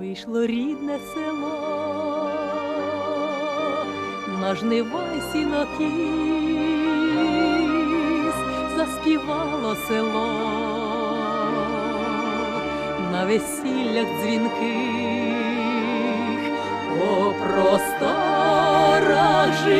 Вийшло рідне село, на жнива й сінокіс, заспівало село, на весіллях дзвінких, по просторах живих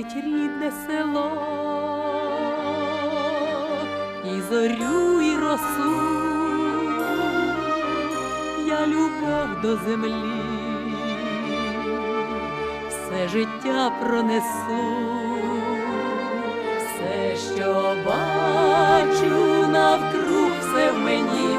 Будить рідне село, і зорю, і росу, я любов до землі, все життя пронесу, все, що бачу навкруг, все в мені